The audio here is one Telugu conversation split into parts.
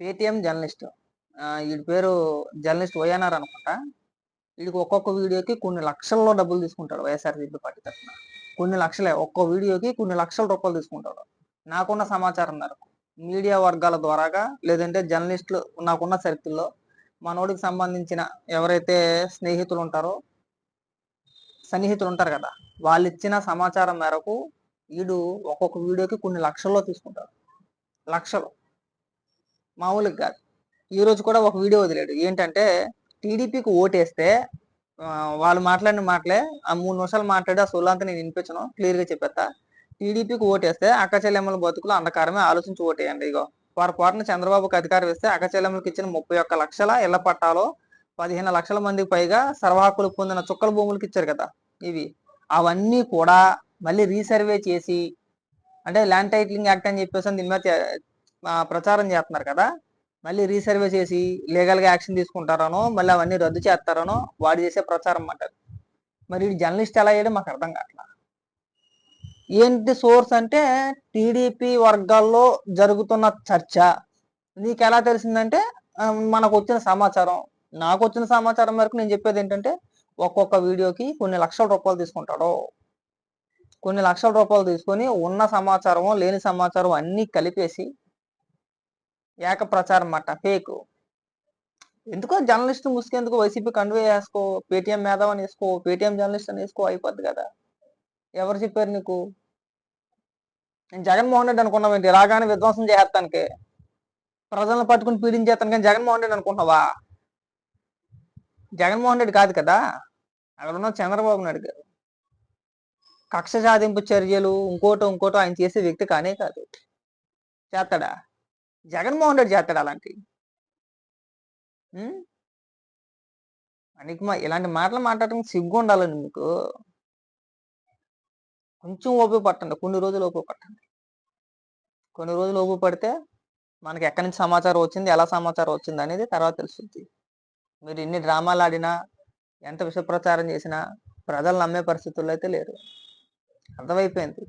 పేటిఎం జర్నలిస్ట్ వీడి పేరు జర్నలిస్ట్ వైఎన్ఆర్ అనుకుంటా. వీడికి ఒక్కొక్క వీడియోకి కొన్ని లక్షల్లో డబ్బులు తీసుకుంటాడు వైఎస్ఆర్సీపీ పార్టీ తరఫున. కొన్ని లక్షలే ఒక్కో వీడియోకి కొన్ని లక్షల రూపాయలు తీసుకుంటాడు. నాకున్న సమాచారం మేరకు మీడియా వర్గాల ద్వారాగా లేదంటే జర్నలిస్టులు నాకున్న సర్కిల్లో మనోడికి సంబంధించిన ఎవరైతే స్నేహితులు ఉంటారో సన్నిహితులు ఉంటారు కదా వాళ్ళు ఇచ్చిన సమాచారం మేరకు వీడు ఒక్కొక్క వీడియోకి కొన్ని లక్షల్లో తీసుకుంటాడు. లక్షలు. మామూలుగా కాదు. ఈ రోజు కూడా ఒక వీడియో వదిలేడు. ఏంటంటే టీడీపీకి ఓటేస్తే వాళ్ళు మాట్లాడిన మాటలే ఆ మూడు నిమిషాలు మాట్లాడి ఆ సొల్లంతా నేను వినిపించను క్లియర్గా చెప్పేస్తా. టీడీపీకి ఓటేస్తే అక్క చెల్లెమ్మల బతుకులు అంధకారమే ఆలోచించి ఓటేయండి. ఇగో పొరపాటున చంద్రబాబుకి అధికారం ఇస్తే అక్క ఇచ్చిన ముప్పై ఒక్క లక్షల ఇళ్ళ పట్టాలో పదిహేను లక్షల మందికి పైగా సర్వాహకులు పొందిన చుక్కల భూములకు ఇచ్చారు కదా ఇవి. అవన్నీ కూడా మళ్ళీ రీసర్వే చేసి అంటే ల్యాండ్ టైటిలింగ్ యాక్ట్ అని చెప్పేసి దీని మీద ప్రచారం చేస్తున్నారు కదా. మళ్ళీ రీసర్వే చేసి లీగల్గా యాక్షన్ తీసుకుంటారనో మళ్ళీ అవన్నీ రద్దు చేస్తారనో వాడు చేసే ప్రచారం అంటారు. మరి జర్నలిస్ట్ ఎలా చేయడం మాకు అర్థం కావట్లా. ఏంటి సోర్స్ అంటే టీడీపీ వర్గాల్లో జరుగుతున్న చర్చ. నీకు ఎలా తెలిసిందంటే మనకు వచ్చిన సమాచారం. నాకు వచ్చిన సమాచారం వరకు నేను చెప్పేది ఏంటంటే ఒక్కొక్క వీడియోకి కొన్ని లక్షల రూపాయలు తీసుకుంటాడు. కొన్ని లక్షల రూపాయలు తీసుకొని ఉన్న సమాచారము లేని సమాచారం అన్ని కలిపేసి ఏక ప్రచారం అన్నమాట ఫేక్. ఎందుకో జర్నలిస్ట్ ముసుకెందుకు వైసీపీ కన్వే వేసుకో పేటీఎం మేధావ్ అని వేసుకో పేటీఎం జర్నలిస్ట్ అని వేసుకో అయిపోద్ది కదా. ఎవరు చెప్పారు నీకు? నేను జగన్మోహన్ రెడ్డి అనుకున్నావు ఏంటి? రాగానే విధ్వంసం చేస్తానికి ప్రజలను పట్టుకుని పీడించేస్తాను కానీ జగన్మోహన్ రెడ్డి అనుకున్నావా జగన్మోహన్ రెడ్డి కాదు కదా. అక్కడ ఉన్న చంద్రబాబు నాయుడు గారు. కక్ష సాధింపు చర్యలు ఇంకోటో ఇంకోటో ఆయన చేసే వ్యక్తి కానే కాదు. చేస్తాడా? జగన్మోహన్ రెడ్డి చేస్తాడు అలాంటి? మనకి మా ఇలాంటి మాటలు మాట్లాడటం సిగ్గు ఉండాలండి మీకు కొంచెం ఓపిక పట్టండి కొన్ని రోజులు ఓపిక పట్టండి కొన్ని రోజులు ఓపిక పడితే మనకి ఎక్కడి నుంచి సమాచారం వచ్చింది ఎలా సమాచారం వచ్చింది అనేది తర్వాత తెలుస్తుంది మీరు ఎన్ని డ్రామాలు ఆడినా ఎంత విషప్రచారం చేసినా ప్రజలు నమ్మే పరిస్థితుల్లో అయితే లేరు. అర్థమైపోయింది.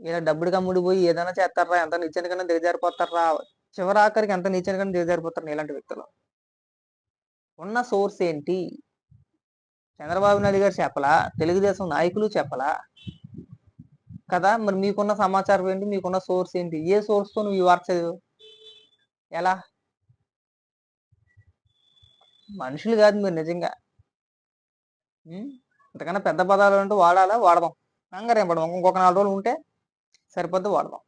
ఇలా డబ్బుడు కమ్ముడు పోయి ఏదైనా చేస్తారా ఎంత నీచనికన్నా దిగజారిపోతారా చివరి ఆఖరికి ఎంత నీచనికన్నా దిగజారిపోతారు ఇలాంటి వ్యక్తులు. ఉన్న సోర్స్ ఏంటి? చంద్రబాబు నాయుడు గారు చెప్పలా? తెలుగుదేశం నాయకులు చెప్పలా? కదా మరి మీకున్న సమాచారం ఏంటి? మీకున్న సోర్స్ ఏంటి? ఏ సోర్స్తో నువ్వు ఈ వార్త చదివావు? ఎలా? మనుషులు కాదు మీరు నిజంగా. ఉం? ఇంతకన్నా పెద్ద పదాలు అంటూ వాడాలా? వాడదాం. కంగారేం పడదాం. ఇంకొక నాలుగు రోజులు ఉంటే సరిపోద్ది వాడదాం